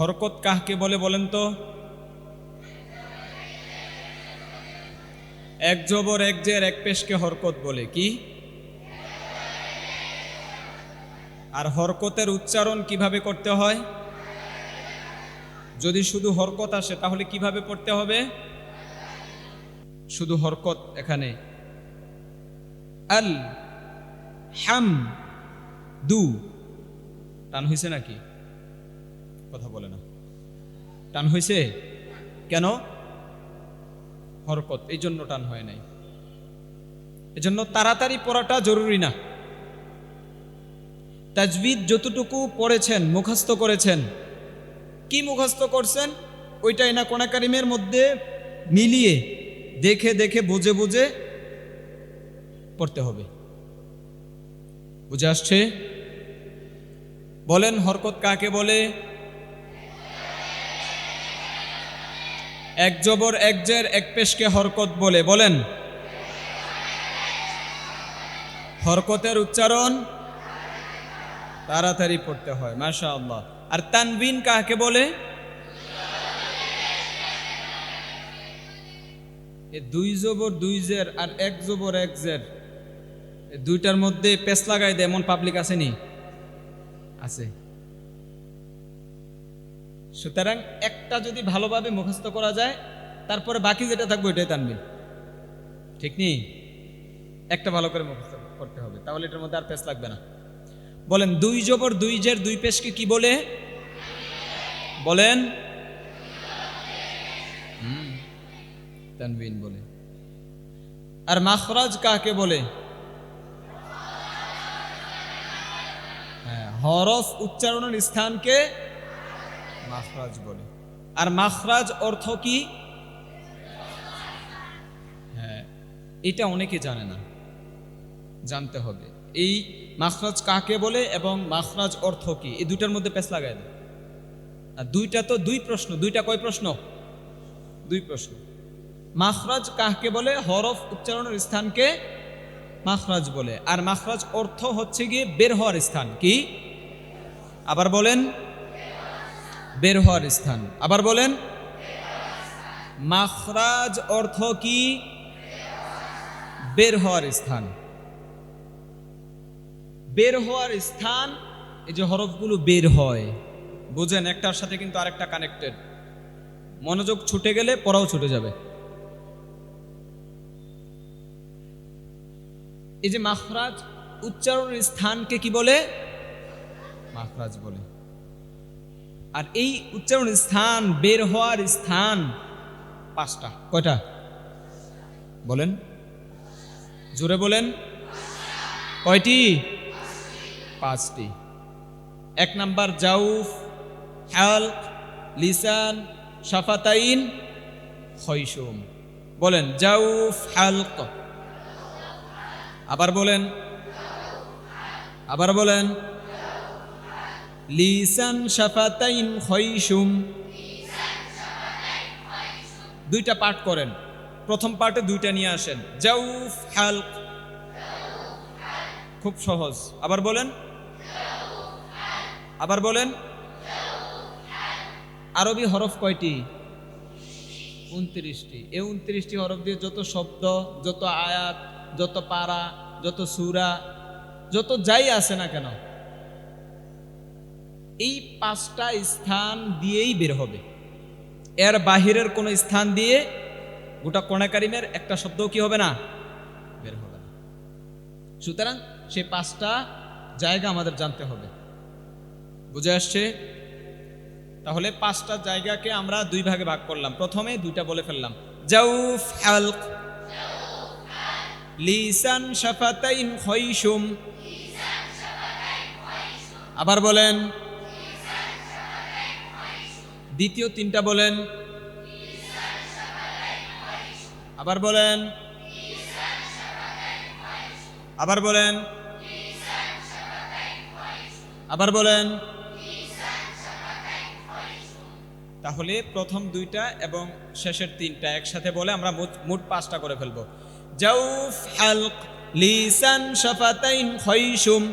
হরকত কাহকে বলে বলেন তো? এক জবর, এক জের, এক পেশকে হরকত বলে, কি? আর হরকতের উচ্চারণ কীভাবে করতে হয়? যদি শুধু হরকত আসে, তাহলে কীভাবে পড়তে হবে? শুধু হরকত এখানে। আল হাম দু টান হয়েছে নাকি? কথা বলে না। টান হয়েছে? কেন? হরকত, এই জন্য টান হয় নাই। এজন্য তাড়াতাড়ি পড়াটা জরুরি না। তাজবিদ যতটুকু পড়েছেন, মুখস্থ করেছেন, কি মুখস্থ করছেন, ওইটাই না কোনাকারিমের মধ্যে মিলিয়ে দেখে দেখে বুঝে বুঝে পড়তে হবে। বুঝে আসছে? বলেন হরকত কাকে বলে? এক জবর, এক জের, এক পেশকে হরকত বলে। বলেন। হরকতের উচ্চারণ? তাড়াতাড়ি পড়তে হয় মাশা আল্লাহ আর তানবিন কাকে বলে? দুই জবর, দুই জের আর এক জবর, এক জের। দুইটার মধ্যে পেস লাগাই দেয় এমন পাবলিক আসেনি? আছে। সুতরাং একটা যদি ভালোভাবে মুখস্থ করা যায়, তারপরে বাকি যেটা থাকবে ওইটাই তানবিন ঠিক নেই একটা ভালো করে মুখস্থ করতে হবে, তাহলে এটার মধ্যে আর পেস লাগবে না। বলেন, দুই জবর, দুই জের, দুই পেশকে কি বলে? বলেন। তানবিন বলে। আর মাখরাজ কাকে বলে? হ্যাঁ হরফ উচ্চারণের স্থানকে মাখরাজ বলে। আর মাখরাজ অর্থ কি? হ্যাঁ এটা অনেকে জানে না। জানতে হবে। এই মাখরাজ কাকে বলে এবং মাখরাজ অর্থ কি? এই দুইটার মধ্যে পেছ লাগাই দেয় আর দুইটা তো দুই প্রশ্ন। দুইটা কয় প্রশ্ন? দুই প্রশ্ন। মাখরাজ কাকে বলে? হরফ উচ্চারণের স্থানকে মাখরাজ বলে। আর মাখরাজ অর্থ হচ্ছে গিয়ে বের হওয়ার স্থান। কি? আবার বলেন বের হওয়ার স্থান। আবার বলেন, মাখরাজ অর্থ কি? বের হওয়ার স্থান। বের হওয়ার স্থান, এই যে হরফগুলো বের হয়। বুঝেন, একটার সাথে কিন্তু আরেকটা কানেক্টেড মনোযোগ ছুটে গেলে পড়াও ছুটে যাবে। এই যে মাখরাজ, উচ্চারণের স্থানকে কি বলে? মাখরাজ বলে। আর এই উচ্চারণের স্থান বের হওয়ার স্থান পাঁচটা। কয়টা? বলেন। জোরে বলেন। কয়টি? পাঁচটি। এক নাম্বার জাউফ হালক লিসান শাফাতাইন খৈসুম বলেন জাউফ হালক। আবার বলেন। আবার বলেন। লিসান শাফাতাইন খৈসুম। দুইটা পাঠ করেন। প্রথম পার্টে দুইটা নিয়ে আসেন। জাউফ হালক। খুব সহজ। আবার বলেন। আবার বলেন। আরবি হরফ কয়টি? উনত্রিশটি। এই উনত্রিশটি হরফ দিয়ে যত শব্দ, যত আয়াত, যত পারা, যত সুরা, যত যাই আছে না কেন এই পাঁচটা স্থান দিয়েই বের হবে। এর বাহিরের কোনো স্থান দিয়ে গোটা কোনাকারিমের একটা শব্দও কি হবে না? বের হবে না। সুতরাং সে পাঁচটা জায়গা আমাদের জানতে হবে। বুঝে আসছে? তাহলে পাঁচটা জায়গাকে আমরা দুই ভাগে ভাগ করলাম। প্রথমে দুইটা বলে ফেললাম। জাউফ লিসান আবার বলেন দ্বিতীয় তিনটা বলেন। আবার বলেন। আবার বলেন। আবার বলেন। তাহলে প্রথম দুইটা এবং শেষের তিনটা একসাথে বলে আমরা মোট- পাঁচটা করে ফেলব। জাউফ হালক লিসান শাফাতাইন খৈসুম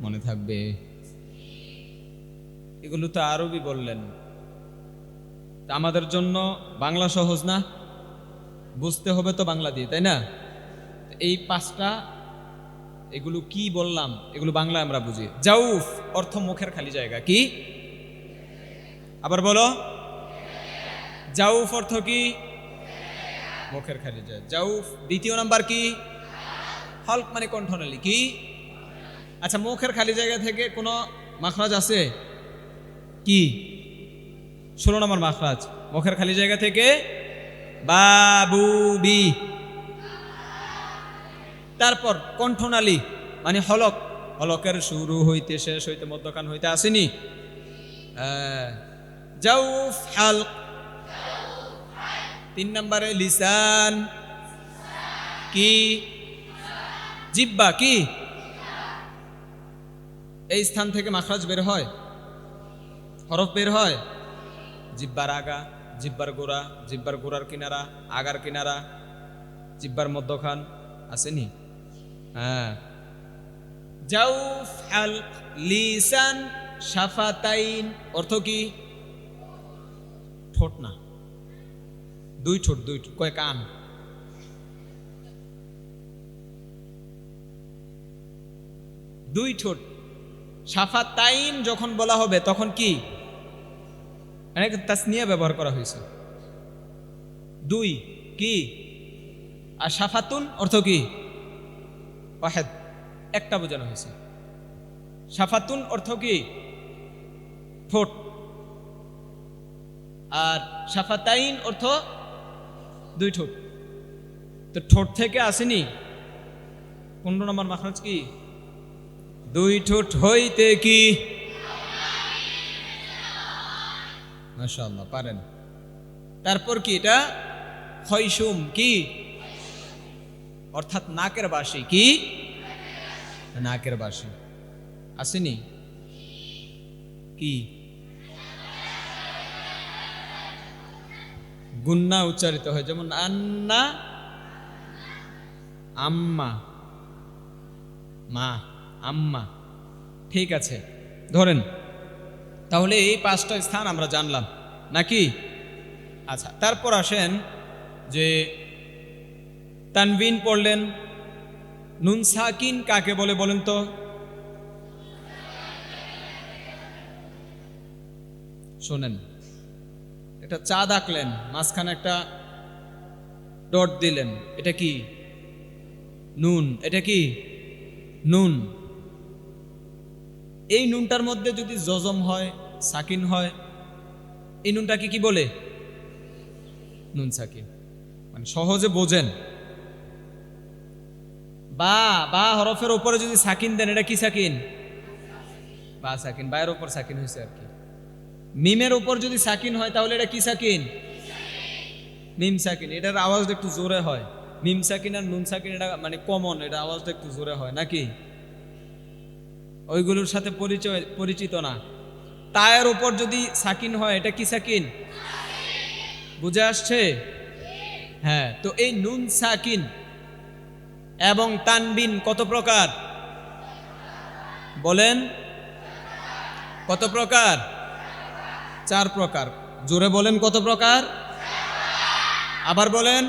মনে থাকবে। এগুলো তো আরবি বললেন। তা আমাদের জন্য বাংলা সহজ না? বুঝতে হবে তো বাংলা দিয়ে, তাই না? এই পাঁচটা, এগুলো কি বললাম, এগুলো বাংলা আমরা বুঝি। জাউফ, অর্থ মুখের খালি জায়গা। কি? আবার বলো। জাউফ অর্থ কি? মুখের খালি জায়গা। জাউফ, দ্বিতীয় নাম্বার কি? হল্ক মানে কণ্ঠনালী। কি? আচ্ছা মুখের খালি জায়গা থেকে কোনো মাখরাজ আছে? কি? ষোলো নম্বর মাখরাজ। মুখের খালি জায়গা থেকে? বাবু বি তারপর কণ্ঠনালী মানে হলক। হলকের শুরু হইতে শেষ হইতে মধ্যখান হইতে আসেনি? জাউফ হালক। তিন নম্বরে লিসান। কি? জিব্বা, কি? এই স্থান থেকে মাখরাজ বের হয়? হরফ বের হয়? জিব্বার আগা, জিব্বার গোড়া, জিব্বার গোড়ার কিনারা, আগার কিনারা, জিব্বার মধ্যখান আসেনি? হ্যাঁ। জাউফ লিসান শাফাতাইন, অর্থ কি? ঠোঁট না। দুই ঠোঁট, দুই কয় কান? দুই ঠোঁট সাফাতাইন যখন বলা হবে, তখন কি? তাসনিয়া ব্যবহার করা হয়েছে। দুই, কি? আর সাফাতুন অর্থ কি? ওয়াহেদ, একটা বোঝানো হয়েছে। সাফাতুন অর্থ কি? ঠোঁট। আর সাফাতাইন অর্থ দুই ঠোঁট। তো ঠোঁট থেকে আসেনি। পনেরো নম্বর মাখরাজ কি? দুই ঠোঁট হইতে কি? পারেন। তারপর কি এটা? খৈসুম কি? অর্থাৎ নাকের বাসি কি? নাকের বাসি আসেনি? কি? গুন্না উচ্চারিত হয়, যেমন আন্না, আম্মা, মা। আম্মা। ঠিক আছে, ধরেন। তাহলে এই পাঁচটা স্থান আমরা জানলাম, নাকি? আচ্ছা তারপর আসেন যে তানবিন পড়লেন, নুন সাকিন কাকে বলে বলেন তো? শোনেন একটা চা আঁকলেন মাঝখানে একটা ডট দিলেন, এটা কি? নুন, এটা কি? নুন। এই নুনটার মধ্যে যদি জজম হয়, সাকিন হয়, এই নুনটাকে কি বলে? নুন সাকিন। মানে সহজে বোঝেন। বা বা হরফের উপরে যদি সাকিন দেন, এটা কি সাকিন? বা সাকিন, বায়ের উপর সাকিন হয়েছে আর কি। মিমের উপর যদি সাকিন হয়, তাহলে এটা কি সাকিন? মিম সাকিন। এটার আওয়াজটা একটু জোরে হয়। মিম সাকিন আর নুন সাকিন, এটা মানে কমন এটা আওয়াজটা একটু জোরে হয়, নাকি? ওইগুলোর সাথে পরিচয়, পরিচিত না। তায়ের উপর যদি সাকিন হয়, এটা কি সাকিন? বুঝে আসছে? হ্যাঁ তো এই নুন সাকিন এবং তানবিন কত প্রকার? বলেন। কত প্রকার? চার প্রকার। জোরে বলেন কত প্রকার? আবার বলেন।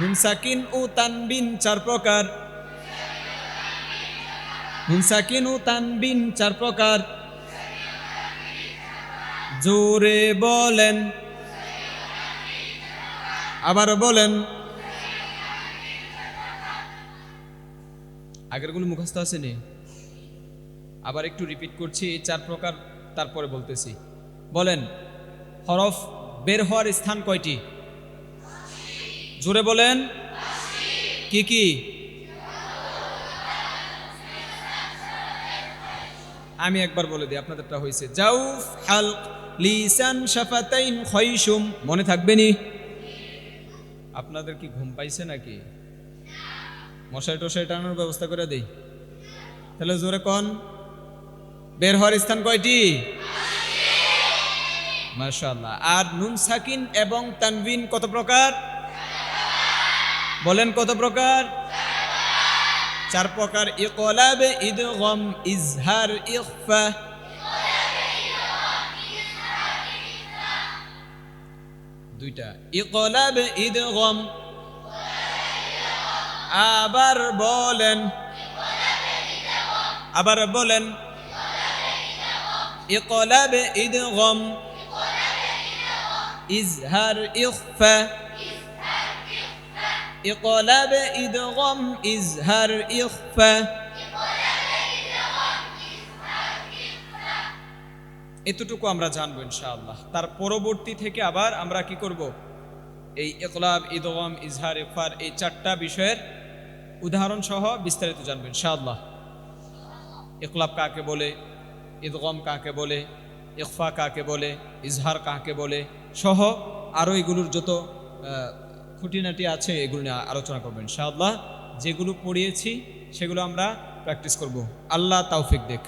নুন সাকিন ও তানবিন চার প্রকার। নুন সাকিন ও তানবিন, চার প্রকার। জোরে বলেন। আবার বলেন। আগেরগুলো মুখস্থ আছে নি আবার একটু রিপিট করছি এই চার প্রকার, তারপরে বলতেছি। বলেন, হরফ বের হওয়ার স্থান কয়টি? জোরে বলেন। কি কি? আমি একবার বলে দিই, আপনাদেরটা হয়েছে জাউফ হালক মনে থাকবে নি? আপনাদের কি ঘুম পাইছে নাকি? মশাই টশাই টানানোর ব্যবস্থা করে দেই। তাহলে জোরে কন। বের হওয়ার স্থান কয়টি? মাশাআল্লাহ। আর নুন সাকিন এবং তানবিন কত প্রকার? বলেন কত প্রকার? চার প্রকার ইকলাব, ইদগম, ইজহার, ইখফা। দুইটা, ইকলাব, ইদগম। আবার বলেন আবার বলেন, ইকলাব, ইদগম, ইজহার, ইখফা। ইকলাব ইদগম ইজহার ইখফা এতটুকু আমরা জানব ইনশাআল্লাহ। তার পরবর্তী থেকে আবার আমরা কি করব? এই ইকলাব, ইদগম, ইজহার ইফার এই চারটা বিষয়ের উদাহরণ সহ বিস্তারিত জানব ইনশাআল্লাহ। ইকলাব কাকে বলে? ইদগম কাকে বলে? ইকফা কাকে বলে? ইজহার কাকে বলে? সহ আরও এগুলোর যত খুঁটিনাটি আছে, এগুলো নিয়ে আলোচনা করবেন ইনশাআল্লাহ। যেগুলো পড়িয়েছি, সেগুলো আমরা প্র্যাকটিস করব। আল্লাহ তাওফিক দেখ।